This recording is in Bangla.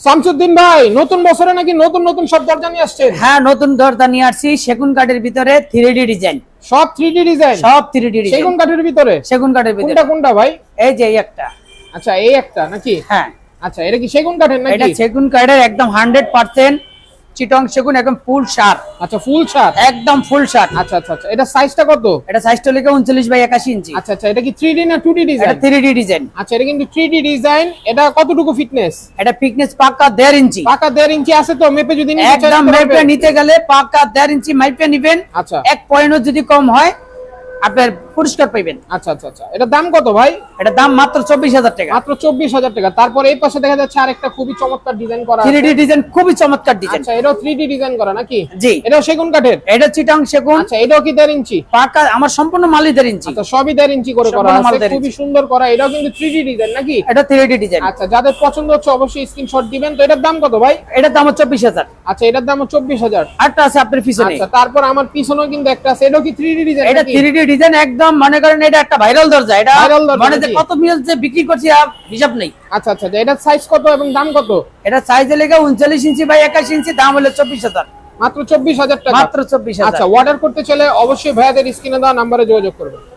শামসুদ্দিন ভাই নতুন বছরে নাকি নতুন নতুন সব দরজা নিয়ে আসছেন? হ্যাঁ নতুন দরজা নিয়ে আসছি সেগুন কাঠের ভিতরে থ্রি ডি ডিজাইন সব থ্রি ডি ডিজাইন সব থ্রি ডিজাইন সেগুন কাঠের ভিতরে? সেগুন কাঠের ভিতরে। কোনটা কোনটা ভাই? এই যে এই একটা। আচ্ছা এই একটা নাকি? হ্যাঁ। আচ্ছা এটা কি সেগুন কাঠের এটা সেগুন কাঠের একদম হান্ড্রেড পার্সেন্ট চিটং সেগুন একদম ফুল শার্ট আচ্ছা ফুল শার্ট একদম ফুল শার্ট আচ্ছা আচ্ছা আচ্ছা। এটা সাইজটা কত? এটা সাইজটা লিখে উনচল্লিশ বাই একাশি ইঞ্চি। আচ্ছা আচ্ছা। এটা কি থ্রি ডি না টু ডি এটা ডিজাইন থ্রি ডি ডিজাইন আচ্ছা এটা কিন্তু থ্রি ডি ডিজাইন এটা কতটুকু ফিটনেস এটা ফিটনেস পাক্কা দেড় ইঞ্চি। পাকা 1.5 ইঞ্চি আছে তো? মেপে যদি একদম মেপে নিতে গেলে পাক্কা দেড় ইঞ্চি মাইপে নিবেন। আচ্ছা। এক পয়েন্টও যদি কম হয় আপনার পুরস্কার পাইবেন। আচ্ছা আচ্ছা আচ্ছা। এটা দাম কত ভাই? এটা দাম মাত্র চব্বিশ হাজার টাকা। মাত্র চব্বিশ হাজার টাকা। তারপর এই পাশে দেখা যাচ্ছে আরেকটা খুবই চমৎকার ডিজাইন করা থ্রি ডি ডিজাইন খুবই চমৎকার ডিজাইন আচ্ছা এটাও থ্রি ডি ডিজাইন করা নাকি? জি। এটাও সেগুন কাঠের? এটা চিটাং সেগুন। আচ্ছা এটাও কি দেড় ইঞ্চি? পাকা আমার সম্পূর্ণ মালি দেড় ইঞ্চি। আচ্ছা সবই দেড় ইঞ্চি করে করা আছে। খুবই সুন্দর করা। এটাও কিন্তু থ্রি ডি ডিজাইন নাকি? এটা থ্রি ডি ডিজাইন আচ্ছা যাদের পছন্দ হচ্ছে অবশ্যই স্ক্রিনশট দিবেন। তো এটার দাম কত ভাই? এটার দাম হচ্ছে চব্বিশ হাজার। আচ্ছা এটার দাম চব্বিশ হাজার। আরেকটা আছে আপনার পিছনে। আচ্ছা তারপর আমার পিছনেও কিন্তু একটা আছে। এটাও কি থ্রি ডি ডিজাইন এটা থ্রি ডি ডিজাইন একদম মনে করেন এটা একটা ভাইরাল দরজা। এটা মানে যে কত মিল যে বিক্রি করছি হিসাব নেই। আচ্ছা আচ্ছা আচ্ছা, এটার সাইজ কত এবং দাম কত? এটা সাইজে লেগে উনচল্লিশ ইঞ্চি বাই একাশি ইঞ্চি দাম হলো চব্বিশ হাজার। মাত্র চব্বিশ হাজার টাকা। মাত্র চব্বিশ আচ্ছা অর্ডার করতে চাইলে অবশ্যই ভাইয়াদের স্ক্রিনে দেওয়া নাম্বারে যোগাযোগ করবেন।